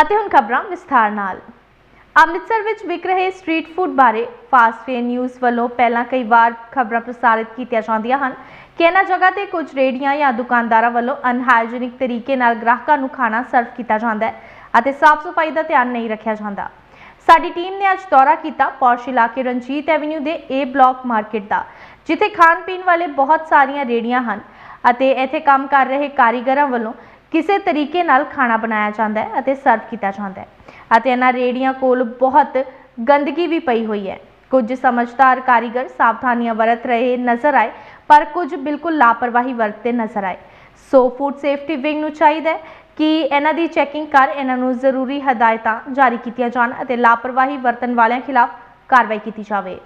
ਅਤੇ ਹੁਣ ਖਬਰਾਂ ਵਿਸਥਾਰ ਨਾਲ। ਅੰਮ੍ਰਿਤਸਰ ਵਿੱਚ ਵਿਕ ਰਹੇ ਸਟਰੀਟ ਫੂਡ ਬਾਰੇ ਫਾਸਟ ਫੇਅਰ ਨਿਊਜ਼ ਵੱਲੋਂ ਪਹਿਲਾਂ ਕਈ ਵਾਰ ਖਬਰਾਂ ਪ੍ਰਸਾਰਿਤ ਕੀਤੀਆਂ ਜਾਂਦੀਆਂ ਹਨ। ਕਿ ਇਹਨਾਂ ਜਗ੍ਹਾ ਤੇ ਕੁਝ ਰੇਹੜੀਆਂ ਜਾਂ ਦੁਕਾਨਦਾਰਾਂ ਵੱਲੋਂ ਅਨਹਾਈਜੀਨਿਕ ਤਰੀਕੇ ਨਾਲ ਗ੍ਰਾਹਕਾਂ ਨੂੰ ਖਾਣਾ ਸਰਵ ਕੀਤਾ ਜਾਂਦਾ ਹੈ ਅਤੇ ਸਾਫ਼ ਸਫ਼ਾਈ ਦਾ ਧਿਆਨ ਨਹੀਂ ਰੱਖਿਆ ਜਾਂਦਾ। ਸਾਡੀ ਟੀਮ ਨੇ ਅੱਜ ਦੌਰਾ ਕੀਤਾ ਪੌਸ਼ ਇਲਾਕੇ ਰਣਜੀਤ ਐਵਨਿਊ ਦੇ ਏ ਬਲਾਕ ਮਾਰਕੀਟ ਦਾ, ਜਿੱਥੇ ਖਾਣ ਪੀਣ ਵਾਲੇ ਬਹੁਤ ਸਾਰੀਆਂ ਰੇਹੜੀਆਂ ਹਨ ਅਤੇ ਇੱਥੇ ਕੰਮ ਕਰ ਰਹੇ ਕਾਰੀਗਰਾਂ ਵੱਲੋਂ ਕਿਸੇ ਤਰੀਕੇ ਨਾਲ ਖਾਣਾ ਬਣਾਇਆ ਜਾਂਦਾ ਹੈ ਅਤੇ ਸਰਵ ਕੀਤਾ ਜਾਂਦਾ ਹੈ। ਅਤੇ ਇਹਨਾਂ ਰੇਹੜੀਆਂ ਕੋਲ ਬਹੁਤ ਗੰਦਗੀ ਵੀ ਪਈ ਹੋਈ ਹੈ। ਕੁਝ ਸਮਝਦਾਰ ਕਾਰੀਗਰ ਸਾਵਧਾਨੀਆਂ ਵਰਤ ਰਹੇ ਨਜ਼ਰ ਆਏ, ਪਰ ਕੁਝ ਬਿਲਕੁਲ ਲਾਪਰਵਾਹੀ ਵਰਤਦੇ ਨਜ਼ਰ ਆਏ। ਸੋ ਫੂਡ ਸੇਫਟੀ ਵਿੰਗ ਨੂੰ ਚਾਹੀਦਾ ਹੈ ਕਿ ਇਹਨਾਂ ਦੀ ਚੈਕਿੰਗ ਕਰ ਇਹਨਾਂ ਨੂੰ ਜ਼ਰੂਰੀ ਹਦਾਇਤਾਂ ਜਾਰੀ ਕੀਤੀਆਂ ਜਾਣ ਅਤੇ ਲਾਪਰਵਾਹੀ ਵਰਤਣ ਵਾਲਿਆਂ ਖਿਲਾਫ ਕਾਰਵਾਈ ਕੀਤੀ ਜਾਵੇ।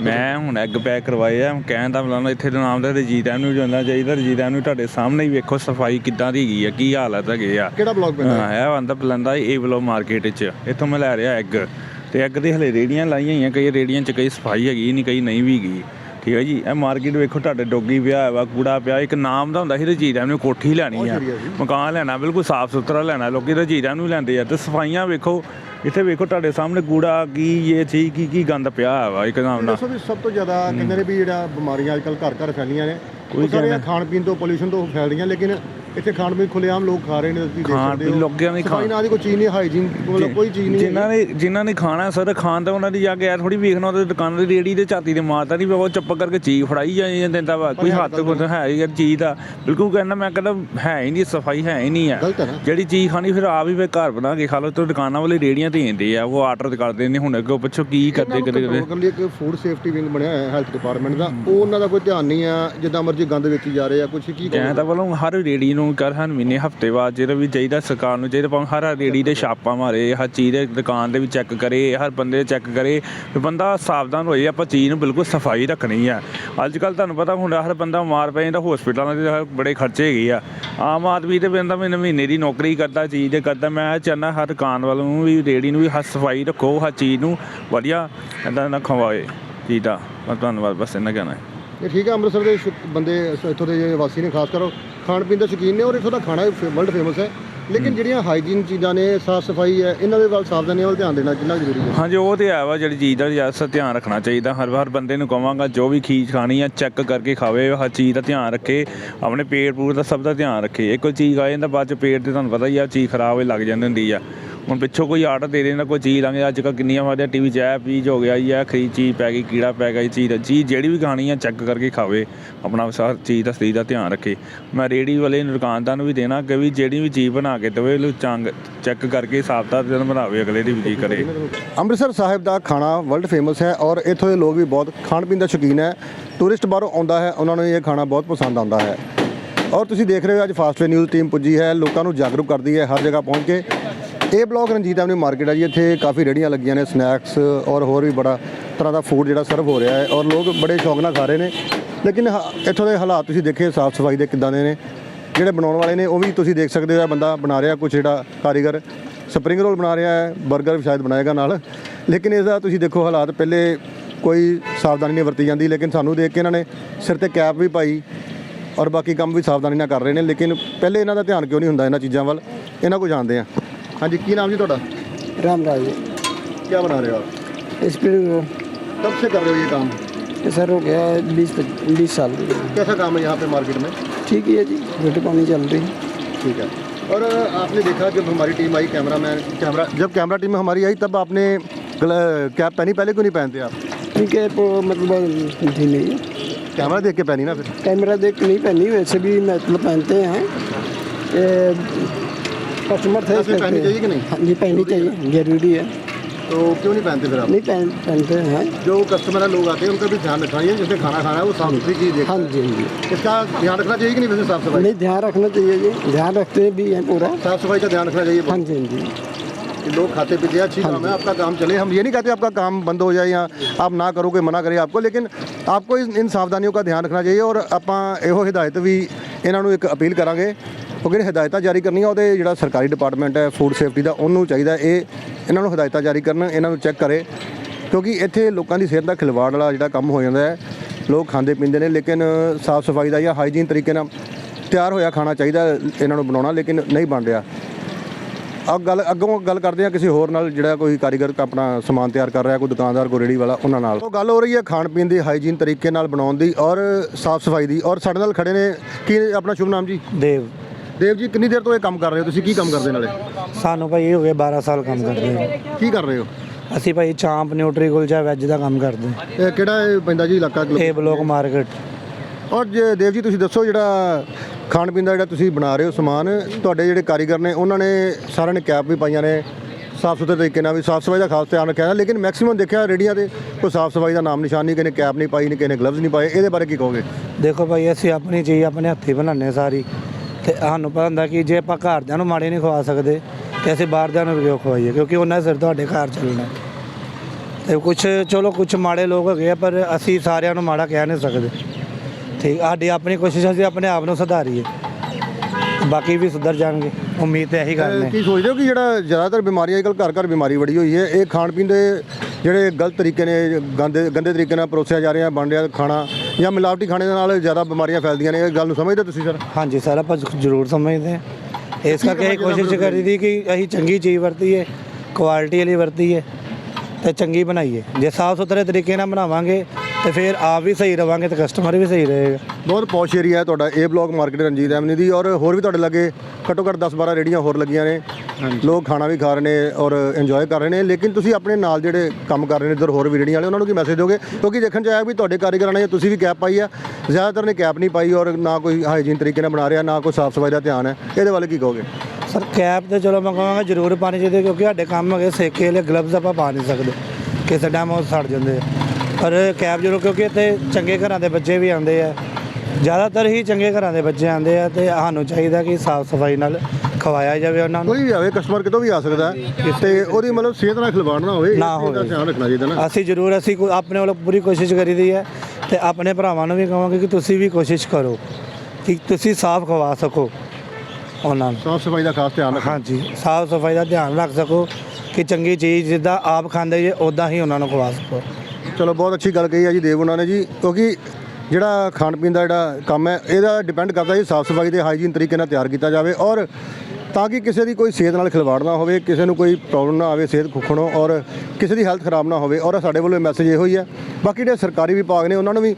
ਮੈਂ ਹੁਣ ਐਗ ਪੈਕ ਕਰਵਾਏ ਆ ਕਹਿਣ ਦਾ ਮਤਲਬ ਇੱਥੇ ਦਾ ਨਾਮ ਦਾ ਰਜੀਤ ਐਵਨਿਊ ਜਾਂਦਾ ਚਾਹੀਦਾ ਰਜੀਤ ਐਵਨਿਊ ਤੁਹਾਡੇ ਸਾਹਮਣੇ ਹੀ ਵੇਖੋ ਸਫ਼ਾਈ ਕਿੱਦਾਂ ਦੀ ਹੈਗੀ ਆ ਕੀ ਹਾਲਤ ਹੈਗੇ ਆ। ਕਿਹੜਾ ਬਲੌਗ ਪੈਂਦਾ? ਹਾਂ ਹੈ ਆਂਦਾ ਪਲੰਦਾ ਏ ਬਲੋ ਮਾਰਕੀਟ ਚ ਇੱਥੋਂ ਮੈਂ ਲੈ ਰਿਹਾ ਐਗ ਤੇ ਐਗ ਦੇ ਹਲੇ ਰੇੜੀਆਂ ਲਾਈਆਂ ਹੋਈਆਂ ਕਈ ਰੇੜੀਆਂ ਚ ਕਈ ਸਫ਼ਾਈ ਹੈਗੀ ਨਹੀਂ ਕਈ ਨਹੀਂ ਵੀ ਗਈ ਠੀਕ ਹੈ ਜੀ। ਇਹ ਮਾਰਕੀਟ ਵੇਖੋ ਤੁਹਾਡੇ ਡੋਗੀ ਪਿਆ ਵਾ ਕੂੜਾ ਪਿਆ ਇੱਕ ਨਾਮ ਦਾ ਹੁੰਦਾ ਸੀ ਰਜੀਤ ਐਵਨਿਊ ਕੋਠੀ ਲੈਣੀ ਆ। ਮਕਾਨ ਲੈਣਾ ਬਿਲਕੁਲ ਸਾਫ਼ ਸੁਥਰਾ ਲੈਣਾ ਲੋਕੀ ਰਜੀਤ ਐਵਨਿਊ ਲੈਂਦੇ ਆ। ਤੇ ਸਫਾਈਆਂ ਵੇਖੋ ਇੱਥੇ ਵੇਖੋ ਤੁਹਾਡੇ ਸਾਹਮਣੇ ਕੂੜਾ ਕੀ ਇਹ ਚੀਜ਼ ਕੀ ਕੀ ਗੰਦ ਪਿਆ ਵਾ ਇੱਕ ਨਾਮ ਨਾਲ। ਸਭ ਤੋਂ ਜ਼ਿਆਦਾ ਕਹਿੰਦੇ ਨੇ ਵੀ ਜਿਹੜਾ ਬਿਮਾਰੀਆਂ ਅੱਜਕੱਲ ਘਰ ਘਰ ਫੈਲੀਆਂ ਨੇ ਕੋਈ ਖਾਣ ਪੀਣ ਤੋਂ ਪੋਲੂਸ਼ਨ ਤੋਂ ਫੈਲ ਰਹੀਆਂ ਲੇਕਿਨ ਇੱਥੇ ਖਾਣ ਪੀਣ ਖੁੱਲੇਆਮ ਲੋਕ ਖਾ ਰਹੇ ਨੇ ਤੁਸੀਂ ਦੇਖ ਖਾਣ ਸਕਦੇ ਪੀਣ ਹੋ। ਲੋਕਾਂ ਨੇ ਸਫ਼ਾਈ ਖਾ- ਨਾਲ ਦੀ ਕੋਈ ਚੀਜ਼ ਨਹੀਂ ਹਾਈਜੀਨ ਮਤਲਬ ਕੋਈ ਚੀਜ਼ ਨਹੀਂ ਜਿਨ੍ਹਾਂ ਨੇ ਜਿਨ੍ਹਾਂ ਨੇ ਖਾਣਾ ਸਰ ਖਾਣ ਤਾਂ ਉਹਨਾਂ ਦੀ ਜਾ ਕੇ ਯਾਰ ਥੋੜੀ ਵੇਖਣਾ ਉਹਦੇ ਦੁਕਾਨ ਦੀ ਰੇੜੀ ਤੇ ਝਾਤੀ ਤੇ ਮਾਰਦਾ ਨਹੀਂ ਉਹ ਚੱਪ ਕਰਕੇ ਚੀਜ਼ ਫੜਾਈ ਜਾਈ ਦਿੰਦਾ ਵਾ ਕੋਈ ਹੱਥ ਕੋਲ ਹੈ ਯਾਰ ਚੀਜ਼ ਦਾ। ਬਿਲਕੁਲ ਕਹਿੰਦਾ ਮੈਂ ਕਹਿੰਦਾ ਹੈ ਹੀ ਨਹੀਂ ਸਫ਼ਾਈ ਹੈ ਹੀ ਨਹੀਂ ਆ। ਗਲਤ ਹੈ ਨਾ। ਜਿਹੜੀ ਚੀਜ਼ ਖਾਣੀ ਫਿਰ ਆਪ ਹੀ ਫਿਰ ਘਰ ਬਣਾ ਕੇ ਖਾ ਲਓ ਤੇ ਦੁਕਾਨਾਂ ਵਾਲੇ ਰੇੜੀਆਂ ਤੇ ਦਿੰਦੇ ਆ ਉਹ ਆਰਡਰ ਕਰਦੇ ਨੇ ਹੁਣ ਅੱਗੇ ਪਿੱਛੋਂ ਕੀ ਕਰਦੇ ਕਦੇ ਕਦੇ। ਲਈ ਇੱਕ ਫੂਡ ਸੇਫਟੀ ਵਿੰਗ ਬਣਿਆ ਹੋਇਆ ਹੈ ਹੈਲਥ ਡਿਪਾਰਟਮੈਂਟ ਦਾ ਉਹ ਉਹਨਾਂ ਦਾ ਕੋਈ ਧਿਆਨ ਨਹੀਂ ਆ ਜਿੱਦਾਂ ਮਰਜ਼ੀ ਗੰਦ ਵੇਚੀ ਜਾ ਰਹੇ ਆ ਕੁਝ ਕੀ ਕਹਿੰਦਾ ਵੱਲੋਂ ਹਰ ਰੇੜੀ ਨੂੰ ਕਰ ਹਰ ਮਹੀਨੇ, ਹਫ਼ਤੇ ਬਾਅਦ ਜਿਹੜਾ ਵੀ ਚਾਹੀਦਾ ਸਰਕਾਰ ਨੂੰ ਚਾਹੀਦਾ ਭਾਵੇਂ ਹਰ ਰੇੜੀ ਦੇ ਛਾਪਾ ਮਾਰੇ, ਹਰ ਚੀਜ਼ ਦੇ ਦੁਕਾਨ ਦੇ ਵੀ ਚੈੱਕ ਕਰੇ, ਹਰ ਬੰਦੇ ਚੈੱਕ ਕਰੇ ਬੰਦਾ ਸਾਵਧਾਨ ਹੋਏ, ਆਪਾਂ ਚੀਜ਼ ਨੂੰ ਬਿਲਕੁਲ ਸਫ਼ਾਈ ਰੱਖਣੀ ਆ। ਅੱਜ ਕੱਲ ਤੁਹਾਨੂੰ ਪਤਾ ਹੁੰਦਾ ਹਰ ਬੰਦਾ ਬਿਮਾਰ ਪੈ ਜਾਂਦਾ ਹਸਪੀਟਲਾਂ ਦੇ ਬੜੇ ਖਰਚੇ ਹੈਗੇ ਆ। ਆਮ ਆਦਮੀ ਤੇ ਬੰਦਾ ਮਹੀਨੇ ਮਹੀਨੇ ਦੀ ਨੌਕਰੀ ਕਰਦਾ, ਚੀਜ਼ ਦੇ ਕਰਦਾ, ਮੈਂ ਚਾਹੁੰਦਾ ਹਰ ਦੁਕਾਨ ਵਾਲ ਨੂੰ ਵੀ, ਰੇੜੀ ਨੂੰ ਵੀ ਹਰ ਸਫ਼ਾਈ ਰੱਖੋ, ਹਰ ਚੀਜ਼ ਨੂੰ ਵਧੀਆ ਇਦਾਂ ਨਾ ਖਵਾਏ। ਚੀਜ਼ ਦਾ ਧੰਨਵਾਦ, ਬਸ ਇੰਨਾ ਕਹਿਣਾ ਹੈ। ਇਹ ਠੀਕ ਹੈ ਅੰਮ੍ਰਿਤਸਰ ਦੇ ਸ਼ੁ- ਬੰਦੇ ਸ- ਇੱਥੋਂ ਦੇ ਵਾਸੀ ਨੇ ਖਾਸ ਕਰ ਖਾਣ ਪੀਣ ਦੇ ਸ਼ੌਕੀਨ ਨੇ ਔਰ ਇੱਥੋਂ ਦਾ ਖਾਣਾ ਵਰਲਡ ਫੇਮਸ ਹੈ। ਲੇਕਿਨ ਜਿਹੜੀਆਂ ਹਾਈਜੀਨ ਚੀਜ਼ਾਂ ਨੇ ਸਾਫ਼ ਸਫ਼ਾਈ ਹੈ ਇਹਨਾਂ ਦੇ ਵੱਲ ਸਾਵਧਾਨੀਆਂ ਵੱਲ ਧਿਆਨ ਦੇਣਾ ਕਿੰਨਾ ਕੁ ਜ਼ਰੂਰੀ ਹੈ? ਹਾਂਜੀ ਉਹ ਤੇ ਹੈ ਵਾ ਜਿਹੜੀ ਚੀਜ਼ ਦਾ ਜ਼ਿਆਦਾ ਧਿਆਨ ਰੱਖਣਾ ਚਾਹੀਦਾ। ਹਰ ਹਰ ਬੰਦੇ ਨੂੰ ਕਹਾਂਗਾ ਜੋ ਵੀ ਚੀਜ਼ ਖਾਣੀ ਆ ਚੈੱਕ ਕਰਕੇ ਖਾਵੇ ਹਰ ਚੀਜ਼ ਦਾ ਧਿਆਨ ਰੱਖੇ ਆਪਣੇ ਪੇਟ ਪੂਟ ਦਾ ਸਭ ਦਾ ਧਿਆਨ ਰੱਖੇ। ਇਹ ਕੋਈ ਚੀਜ਼ ਆ ਜਾਂਦਾ ਬਾਅਦ ਚ ਪੇਟ ਤੇ ਤੁਹਾਨੂੰ ਪਤਾ ਹੀ ਆ ਚੀਜ਼ ਖਰਾਬ ਹੋਏ ਲੱਗ ਜਾਂਦੀ ਹੁੰਦੀ ਆ। ਹੁਣ ਪਿੱਛੋਂ ਕੋਈ ਆਰਡਰ ਦੇ ਦੇਣਾ ਕੋਈ ਚੀਜ਼ ਲਾਂਗੇ, ਅੱਜ ਕੱਲ੍ਹ ਕਿੰਨੀਆਂ ਵਾਰ ਟੀਵੀ 'ਚ ਐ ਪੀਜ ਹੋ ਗਿਆ ਜਾਂ ਖਰੀ ਚੀਜ਼ ਪੈ ਗਈ, ਕੀੜਾ ਪੈ ਗਿਆ ਇਹ ਚੀਜ਼ ਦਾ, ਚੀਜ਼ ਜਿਹੜੀ ਵੀ ਖਾਣੀ ਆ ਚੈੱਕ ਕਰਕੇ ਖਾਵੇ, ਆਪਣਾ ਹਰ ਚੀਜ਼ ਦਾ, ਸਰੀਰ ਦਾ ਧਿਆਨ ਰੱਖੇ। ਮੈਂ ਰੇੜੀ ਵਾਲੇ ਦੁਕਾਨਦਾਰ ਨੂੰ ਵੀ ਦੇਣਾ ਕਿ ਵੀ ਜਿਹੜੀ ਵੀ ਚੀਜ਼ ਬਣਾ ਕੇ ਦੇਵੇ, ਉਹਨੂੰ ਚੰਗ ਚੈੱਕ ਕਰਕੇ ਸਾਫਤਾ ਦਿਨ ਬਣਾਵੇ, ਅਗਲੇ ਦੀ ਵੀ ਚੀਜ਼ ਕਰੇ। ਅੰਮ੍ਰਿਤਸਰ ਸਾਹਿਬ ਦਾ ਖਾਣਾ ਵਰਲਡ ਫੇਮਸ ਹੈ ਔਰ ਇੱਥੋਂ ਦੇ ਲੋਕ ਵੀ ਬਹੁਤ ਖਾਣ ਪੀਣ ਦਾ ਸ਼ੌਕੀਨ ਹੈ। ਟੂਰਿਸਟ ਬਾਹਰੋਂ ਆਉਂਦਾ ਹੈ, ਉਹਨਾਂ ਨੂੰ ਇਹ ਖਾਣਾ ਬਹੁਤ ਪਸੰਦ ਆਉਂਦਾ ਹੈ। ਔਰ ਤੁਸੀਂ ਦੇਖ ਰਹੇ ਹੋ ਅੱਜ ਫਾਸਟ ਵੇ ਨਿਊਜ਼ ਟੀਮ ਪੁੱਜੀ ਹੈ, ਲੋਕਾਂ ਨੂੰ ਜਾਗਰੂਕ ਕਰਦੀ ਹੈ ਹਰ ਜਗ੍ਹਾ ਪਹੁੰਚ ਕੇ। ਇਹ ਬਲਾਕ ਰਣਜੀਤ ਐਵਨਿਊ ਮਾਰਕੀਟ ਹੈ ਜੀ, ਇੱਥੇ ਕਾਫੀ ਰੇੜੀਆਂ ਲੱਗੀਆਂ ਨੇ ਸਨੈਕਸ ਔਰ ਹੋਰ ਵੀ ਬੜਾ ਤਰ੍ਹਾਂ ਦਾ ਫੂਡ ਜਿਹੜਾ ਸਰਵ ਹੋ ਰਿਹਾ ਹੈ ਔਰ ਲੋਕ ਬੜੇ ਸ਼ੌਕ ਨਾਲ ਖਾ ਰਹੇ ਨੇ। ਲੇਕਿਨ ਹ- ਇੱਥੋਂ ਦੇ ਹਾਲਾਤ ਤੁਸੀਂ ਦੇਖੇ ਸਾਫ਼ ਸਫ਼ਾਈ ਦੇ ਕਿੱਦਾਂ ਦੇ ਨੇ, ਜਿਹੜੇ ਬਣਾਉਣ ਵਾਲੇ ਨੇ ਉਹ ਵੀ ਤੁਸੀਂ ਦੇਖ ਸਕਦੇ ਹੋ ਬੰਦਾ ਬਣਾ ਰਿਹਾ ਕੁਝ ਜਿਹੜਾ ਕਾਰੀਗਰ ਸਪਰਿੰਗ ਰੋਲ ਬਣਾ ਰਿਹਾ ਹੈ 버ਗਰ ਸ਼ਾਇਦ ਬਣਾਏਗਾ ਨਾਲ। ਲੇਕਿਨ ਇਸ ਦਾ ਤੁਸੀਂ ਦੇਖੋ ਹਾਲਾਤ, ਪਹਿਲੇ ਕੋਈ ਸਾਵਧਾਨੀ ਨਹੀਂ ਵਰਤੀ ਜਾਂਦੀ, ਲੇਕਿਨ ਸਾਨੂੰ ਦੇਖ ਕੇ ਇਹਨਾਂ ਨੇ ਸਿਰ ਤੇ ਕੈਪ ਵੀ ਪਾਈ ਔਰ ਬਾਕੀ ਕੰਮ ਵੀ ਸਾਵਧਾਨੀ ਨਾਲ ਕਰ ਰਹੇ ਨੇ। ਲੇਕਿਨ ਪਹਿਲੇ ਇਹਨਾਂ ਦਾ ਧਿਆਨ ਕਿਉਂ ਨਹੀਂ ਹੁੰਦਾ ਇਹਨਾਂ ਚੀਜ਼ਾਂ ਵੱਲ? ਇਹਨਾਂ ਕੋ ਜਾਣਦੇ ਆ ਹਾਂਜੀ ਕੀ ਨਾਮ ਜੀ ਤੁਹਾਡਾ राम राज ਕੀ ਬਣਾ ਰਹੇ ਹੋ ਆਪ स्प्रिंग रोल कब से कर रहे हो ये काम ये सर हो गया है बीस बीस साल कैसा काम है यहाँ पे मार्केट में ठीक ही है जी रोटी पानी चल रही है ठीक है और आपने देखा जब हमारी टीम आई कैमरा मैन कैमरा जब कैमरा टीम हमारी आई तब आपने गल- कैप पहनी पहले क्यों नहीं पहनते आप ठीक है वो मतलब थी नहीं है कैमरा देख के पहनी ना फिर कैमरा देख के नहीं पहनी वैसे भी मतलब पहनते हैं ये कस्टमर थे वैसे इसलिए- पहननी चाहिए कि नहीं? हाँ जी पहननी चाहिए जरूरी है तो क्यों नहीं पहनते फिर आप नहीं पहन पहनते हैं जो कस्टमर है लोग आते हैं उनका भी ध्यान रखना चाहिए जिसने खाना खाना है वो साफ सुथरी चीज़ हाँ देखे जी हाँ जी इसका ध्यान रखना चाहिए कि नहीं वैसे साफ सफाई नहीं ध्यान रखना चाहिए जी ध्यान रखते भी हैं पूरा साफ सफाई का ध्यान रखना चाहिए हाँ जी हाँ जी कि लोग खाते पीते हैं अच्छी काम है आपका काम चले हम ये नहीं कहते आपका काम बंद हो जाए या आप ना करो कोई मना करे आपको लेकिन आपको इन इन सावधानियों का ध्यान रखना चाहिए ਔਰ ਆਪਾਂ ਇਹੋ ਹਦਾਇਤ ਵੀ ਇਹਨਾਂ ਨੂੰ ਇੱਕ ਅਪੀਲ ਕਰਾਂਗੇ ਉਹ ਜਿਹੜੇ ਹਦਾਇਤਾਂ ਜਾਰੀ ਕਰਨੀਆਂ ਉਹਦੇ ਜਿਹੜਾ ਸਰਕਾਰੀ ਡਿਪਾਰਟਮੈਂਟ ਹੈ ਫੂਡ ਸੇਫਟੀ ਦਾ, ਉਹਨੂੰ ਚਾਹੀਦਾ ਇਹ ਇਹਨਾਂ ਨੂੰ ਹਦਾਇਤਾਂ ਜਾਰੀ ਕਰਨ, ਇਹਨਾਂ ਨੂੰ ਚੈੱਕ ਕਰੇ। ਕਿਉਂਕਿ ਇੱਥੇ ਲੋਕਾਂ ਦੀ ਸਿਹਤ ਦਾ ਖਿਲਵਾੜ ਵਾਲਾ ਜਿਹੜਾ ਕੰਮ ਹੋ ਜਾਂਦਾ ਹੈ। ਲੋਕ ਖਾਂਦੇ ਪੀਂਦੇ ਨੇ, ਲੇਕਿਨ ਸਾਫ਼ ਸਫ਼ਾਈ ਦਾ ਜਾਂ ਹਾਈਜੀਨ ਤਰੀਕੇ ਨਾਲ ਤਿਆਰ ਹੋਇਆ ਖਾਣਾ ਚਾਹੀਦਾ ਇਹਨਾਂ ਨੂੰ ਬਣਾਉਣਾ, ਲੇਕਿਨ ਨਹੀਂ ਬਣ ਰਿਹਾ। ਆ ਗੱਲ, ਅੱਗੋਂ ਗੱਲ ਕਰਦੇ ਆ ਕਿਸੇ ਹੋਰ ਨਾਲ, ਜਿਹੜਾ ਕੋਈ ਕਾਰੀਗਰ ਆਪਣਾ ਸਮਾਨ ਤਿਆਰ ਕਰ ਰਿਹਾ, ਕੋਈ ਦੁਕਾਨਦਾਰ, ਕੋਈ ਰੇੜੀ ਵਾਲਾ, ਉਹਨਾਂ ਨਾਲ। ਉਹ ਗੱਲ ਹੋ ਰਹੀ ਹੈ ਖਾਣ ਪੀਣ ਦੀ ਹਾਈਜੀਨ ਤਰੀਕੇ ਨਾਲ ਬਣਾਉਣ ਦੀ ਔਰ ਸਾਫ਼ ਸਫ਼ਾਈ ਦੀ। ਔਰ ਸਾਡੇ ਨਾਲ ਖੜੇ ਨੇ, ਕੀ ਆਪਣਾ ਸ਼ੁਭ ਨਾਮ ਜੀ? ਦੇਵ। ਦੇਵ ਜੀ ਕਿੰਨੀ ਦੇਰ ਤੋਂ ਇਹ ਕੰਮ ਕਰ ਰਹੇ ਹੋ? ਤੁਸੀਂ ਕੀ ਕੰਮ ਕਰਦੇ ਨਾਲੇ? ਸਾਨੂੰ ਭਾਈ ਇਹ ਹੋ ਗਏ 12 ਸਾਲ ਕੰਮ ਕਰਦੇ ਹਾਂ ਕੀ ਕਰ ਰਹੇ ਹੋ? ਅਸੀਂ ਭਾਈ ਚਾਂਪ ਨਿਊਟਰੀ ਕੁਲਚਾ ਵੈਜ ਦਾ ਕੰਮ ਕਰਦੇ ਹਾਂ। ਇਹ ਕਿਹੜਾ ਇਹ ਪੈਂਦਾ ਜੀ ਇਲਾਕਾ? ਇਹ ਬਲੋਕ ਮਾਰਕੀਟ। ਔਰ ਜੇ ਦੇਵ ਜੀ ਤੁਸੀਂ ਦੱਸੋ ਜਿਹੜਾ ਖਾਣ ਪੀਣ ਦਾ ਜਿਹੜਾ ਤੁਸੀਂ ਬਣਾ ਰਹੇ ਹੋ ਸਮਾਨ ਤੁਹਾਡੇ ਜਿਹੜੇ ਕਾਰੀਗਰ ਨੇ ਉਹਨਾਂ ਨੇ ਸਾਰਿਆਂ ਨੇ ਕੈਪ ਵੀ ਪਾਈਆਂ ਨੇ ਸਾਫ਼ ਸੁਥਰੇ ਤਰੀਕੇ ਨਾਲ ਵੀ ਸਾਫ਼ ਸਫ਼ਾਈ ਦਾ ਖਾਸ ਧਿਆਨ ਰੱਖਿਆ ਹੈ ਲੇਕਿਨ ਮੈਕਸਿਮਮ ਦੇਖਿਆ ਰੇੜੀਆਂ ਤੇ ਕੋਈ ਸਾਫ਼ ਸਫ਼ਾਈ ਦਾ ਨਾਮ ਨਿਸ਼ਾਨ ਨਹੀਂ ਕਿਸੇ ਨੇ ਕੈਪ ਨਹੀਂ ਪਾਈ ਨਹੀਂ ਕਿਸੇ ਨੇ ਗਲਵਜ਼ ਨਹੀਂ ਪਾਏ ਇਹਦੇ ਬਾਰੇ ਕੀ ਕਹੋਗੇ? ਦੇਖੋ ਭਾਈ ਅਸੀਂ ਆਪਣੀ ਚੀਜ਼ ਆਪਣੇ ਹੱਥੀਂ ਬਣਾਉਂਦੇ ਹਾਂ ਸਾਰੀ। ਤੇ ਸਾਨੂੰ ਪਤਾ ਹੁੰਦਾ ਕਿ ਜੇ ਆਪਾਂ ਘਰਦਿਆਂ ਨੂੰ ਮਾੜੇ ਨਹੀਂ ਖਵਾ ਸਕਦੇ, ਤੇ ਅਸੀਂ ਬਾਹਰਦਿਆਂ ਨੂੰ ਕਿਉਂ ਖਵਾਈਏ? ਕਿਉਂਕਿ ਉਹਨਾਂ ਸਿਰ ਤੁਹਾਡੇ ਘਰ ਚੱਲਣਾ। ਤੇ ਕੁਝ ਚਲੋ ਕੁਝ ਮਾੜੇ ਲੋਕ ਹੈਗੇ ਆ, ਪਰ ਅਸੀਂ ਸਾਰਿਆਂ ਨੂੰ ਮਾੜਾ ਕਹਿ ਨਹੀਂ ਸਕਦੇ। ਠੀਕ ਸਾਡੀ ਆਪਣੀ ਕੋਸ਼ਿਸ਼ ਅਸੀਂ ਆਪਣੇ ਆਪ ਨੂੰ ਸੁਧਾਰੀਏ। ਬਾਕੀ ਵੀ ਸੁਧਰ ਜਾਣਗੇ। ਉਮੀਦ ਤਾਂ ਇਹੀ ਗੱਲ ਹੈ। ਨੇ ਕੀ ਸੋਚਦੇ ਹੋ ਕਿ ਜਿਹੜਾ ਜ਼ਿਆਦਾਤਰ ਬਿਮਾਰੀਆਂ ਅੱਜਕੱਲ ਘਰ ਘਰ ਬਿਮਾਰੀ ਬੜੀ ਹੋਈ ਹੈ, ਇਹ ਖਾਣ ਪੀਣ ਦੇ ਜਿਹੜੇ ਗਲਤ ਤਰੀਕੇ ਨੇ, ਗੰਦੇ ਗੰਦੇ ਤਰੀਕੇ ਨਾਲ ਪਰੋਸਿਆ ਜਾ ਰਿਹਾ, ਬਣ ਰਿਹਾ ਖਾਣਾ ਜਾਂ ਮਿਲਾਵਟੀ ਖਾਣੇ ਦੇ ਨਾਲ ਜ਼ਿਆਦਾ ਬਿਮਾਰੀਆਂ ਫੈਲਦੀਆਂ ਨੇ ਇਹ ਗੱਲ ਨੂੰ ਸਮਝਦੇ ਤੁਸੀਂ ਸਰ? ਹਾਂਜੀ ਸਰ ਆਪਾਂ ਜ਼ਰੂਰ ਸਮਝਦੇ ਹਾਂ। ਇਸ ਕਰਕੇ ਅਸੀਂ ਕੋਸ਼ਿਸ਼ ਕਰੀਦੀ ਕਿ ਅਸੀਂ ਚੰਗੀ ਚੀਜ਼ ਵਰਤੀਏ ਕੁਆਲਿਟੀ ਵਾਲੀ ਵਰਤੀਏ ਤੇ ਚੰਗੀ ਬਣਾਈਏ। ਜੇ ਸਾਫ਼ ਸੁਥਰੇ ਤਰੀਕੇ ਨਾਲ ਬਣਾਵਾਂਗੇ ਤੇ ਫਿਰ ਆਪ ਵੀ ਸਹੀ ਰਵਾਂਗੇ ਤੇ ਕਸਟਮਰ ਵੀ ਸਹੀ ਰਹੇਗਾ। ਬਹੁਤ ਪੌਸ਼ ਏਰੀਆ ਹੈ ਤੁਹਾਡਾ A block market Ranjit avenue ਦੀ ਔਰ ਹੋਰ ਵੀ ਤੁਹਾਡੇ ਲੱਗੇ ਘੱਟੋ ਘੱਟ 10 12 ਰੇੜੀਆਂ ਹੋਰ ਲੱਗੀਆਂ ਨੇ। ਲੋਕ ਖਾਣਾ ਵੀ ਖਾ ਰਹੇ ਨੇ ਔਰ ਇੰਜੋਏ ਕਰ ਰਹੇ ਨੇ ਲੇਕਿਨ ਤੁਸੀਂ ਆਪਣੇ ਨਾਲ ਜਿਹੜੇ ਕੰਮ ਕਰ ਰਹੇ ਨੇ ਇੱਧਰ ਹੋਰ ਵੀ ਰੇੜੀਆਂ ਵਾਲੇ ਉਹਨਾਂ ਨੂੰ ਕੀ ਮੈਸੇਜ ਦਿਓਗੇ? ਕਿਉਂਕਿ ਦੇਖਣ ਚ ਆਇਆ ਵੀ ਤੁਹਾਡੇ ਕਾਰੀਗਰਾਂ ਨੇ ਤੁਸੀਂ ਵੀ ਕੈਪ ਪਾਈ ਆ ਜ਼ਿਆਦਾਤਰ ਨੇ ਕੈਪ ਨਹੀਂ ਪਾਈ ਔਰ ਨਾ ਕੋਈ ਹਾਈਜੀਨ ਤਰੀਕੇ ਨਾਲ ਬਣਾ ਰਿਹਾ ਨਾ ਕੋਈ ਸਾਫ਼ ਸਫ਼ਾਈ ਦਾ ਧਿਆਨ ਹੈ। ਇਹਦੇ ਵੱਲ ਕੀ ਕਹੋਗੇ? ਸਰ ਕੈਪ ਤੇ ਚਲੋ ਮੈਂ ਕਹਾਂਗਾ ਜ਼ਰੂਰ ਪਾਣੀ ਚਾਹੀਦੀ ਕਿਉਂਕਿ ਸਾਡੇ ਕੰਮ ਹੈਗੇ ਸੇਕੇ ਵਾਲੇ ਗਲਵਜ਼ ਆਪਾਂ ਪਾ ਨਹੀਂ ਸਕਦੇ। ਕਿਸੇ ਟਾਈਮ ਉਹ ਸੜ ਜਾਂਦੇ ਪਰ ਕੈਪ ਜ਼ਰੂਰ ਕਿਉਂਕਿ ਇੱਥੇ ਚੰਗੇ ਘਰਾਂ ਦੇ ਬੱਚੇ ਵੀ ਆਉਂਦੇ ਆ। ਜ਼ਿਆਦਾਤਰ ਹੀ ਚੰਗੇ ਘਰਾਂ ਦੇ ਬੱਚੇ ਆਉਂਦੇ ਆ ਤੇ ਸਾਨੂੰ ਚਾਹੀਦਾ ਕਿ ਸਾਫ਼ ਸਫ਼ਾਈ ਨਾਲ ਖਵਾਇਆ ਜਾਵੇ ਉਹਨਾਂ ਨੂੰ। ਕੋਈ ਵੀ ਆਵੇ ਕਸਟਮਰ ਕਿਤੋਂ ਵੀ ਆ ਸਕਦਾ। ਹੈ ਤੇ ਉਹਦੀ ਮਤਲਬ ਸਿਹਤ ਨਾਲ ਖਿਲਵਾੜ ਨਾ ਹੋਵੇ ਨਾ ਦਾ ਹੋਵੇ। ਧਿਆਨ ਰੱਖਣਾ ਚਾਹੀਦਾ ਨਾ। ਅਸੀਂ ਜ਼ਰੂਰ ਅਸੀਂ ਕੋ- ਆਪਣੇ ਵੱਲੋਂ ਪੂਰੀ ਕੋਸ਼ਿਸ਼ ਕਰੀਦੀ ਹੈ ਤੇ ਆਪਣੇ ਭਰਾਵਾਂ ਨੂੰ ਵੀ ਕਹਾਂਗੇ ਕਿ ਤੁਸੀਂ ਵੀ ਕੋਸ਼ਿਸ਼ ਕਰੋ ਕਿ ਤੁਸੀਂ ਸਾਫ਼ ਖਵਾ ਸਕੋ ਉਹਨਾਂ ਨੂੰ। ਸਾਫ਼ ਸਫ਼ਾਈ ਦਾ ਖਾਸ ਧਿਆਨ ਰੱਖਣਾ ਹਾਂਜੀ ਸਾਫ਼ ਸਫ਼ਾਈ ਦਾ ਧਿਆਨ ਰੱਖ ਸਕੋ ਕਿ ਚੰਗੀ ਚੀਜ਼ ਜਿੱਦਾਂ ਆਪ ਖਾਂਦੇ ਜੇ ਉਦਾਂ ਹੀ ਉਹਨਾਂ ਨੂੰ ਖਵਾ ਸਕੋ। ਚਲੋ ਬਹੁਤ ਅੱਛੀ ਗੱਲ ਕਹੀ ਹੈ ਜੀ ਦੇਵ ਉਹਨਾਂ ਨੇ ਜੀ ਕਿਉਂਕਿ ਜਿਹੜਾ ਖਾਣ ਪੀਣ ਦਾ ਜਿਹੜਾ ਕੰਮ ਹੈ ਇਹਦਾ ਡਿਪੈਂਡ ਕਰਦਾ ਜੀ ਸਾਫ਼ ਸਫ਼ਾਈ ਤੇ ਹਾਈਜੀਨ ਤਰੀਕੇ ਨਾਲ ਤਿਆਰ ਕੀਤਾ ਜਾਵੇ ਔਰ ਤਾਂ ਕਿ ਕਿਸੇ ਦੀ ਕੋਈ ਸਿਹਤ ਨਾਲ ਖਿਲਵਾੜ ਨਾ ਹੋਵੇ, ਕਿਸੇ ਨੂੰ ਕੋਈ ਪ੍ਰੋਬਲਮ ਨਾ ਆਵੇ, ਸਿਹਤ ਖੁਖਣੋਂ ਔਰ ਕਿਸੇ ਦੀ ਹੈਲਥ ਖਰਾਬ ਨਾ ਹੋਵੇ। ਔਰ ਸਾਡੇ ਵੱਲੋਂ ਮੈਸੇਜ ਇਹੋ ਹੀ ਹੈ। ਬਾਕੀ ਜਿਹੜੇ ਸਰਕਾਰੀ ਵਿਭਾਗ ਨੇ, ਉਹਨਾਂ ਨੂੰ ਵੀ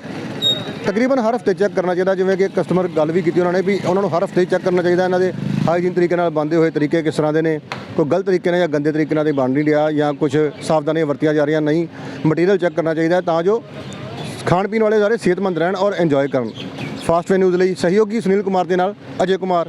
ਤਕਰੀਬਨ ਹਰ ਹਫ਼ਤੇ ਚੈੱਕ ਕਰਨਾ ਚਾਹੀਦਾ, ਜਿਵੇਂ ਕਿ ਕਸਟਮਰ ਗੱਲ ਵੀ ਕੀਤੀ ਉਹਨਾਂ ਨੇ ਵੀ ਉਹਨਾਂ ਨੂੰ ਹਰ ਹਫ਼ਤੇ ਚੈੱਕ ਕਰਨਾ ਚਾਹੀਦਾ, ਇਹਨਾਂ ਦੇ ਹਾਈਜੀਨ ਤਰੀਕੇ ਨਾਲ ਬਣਦੇ ਹੋਏ ਤਰੀਕੇ ਕਿਸ ਤਰ੍ਹਾਂ ਦੇ ਨੇ, ਕੋਈ ਗਲਤ ਤਰੀਕੇ ਨਾਲ ਜਾਂ ਗੰਦੇ ਤਰੀਕੇ ਨਾਲ ਤੇ ਬਣ ਨਹੀਂ ਰਿਹਾ ਜਾਂ ਕੁਝ ਸਾਵਧਾਨੀਆਂ ਵਰਤੀਆਂ ਜਾ ਰਹੀਆਂ, ਨਹੀਂ। ਮਟੀਰੀਅਲ ਚੈੱਕ ਕਰਨਾ ਚਾਹੀਦਾ ਤਾਂ ਜੋ ਖਾਣ ਪੀਣ ਵਾਲੇ ਸਾਰੇ ਸਿਹਤਮੰਦ ਰਹਿਣ ਔਰ ਇੰਜੋਏ ਕਰਨ। ਫਾਸਟ ਵੇ ਨਿਊਜ਼ ਲਈ ਸਹਿਯੋਗੀ ਸੁਨੀਲ ਕੁਮਾਰ ਦੇ ਨਾਲ ਅਜੇ ਕੁਮਾਰ।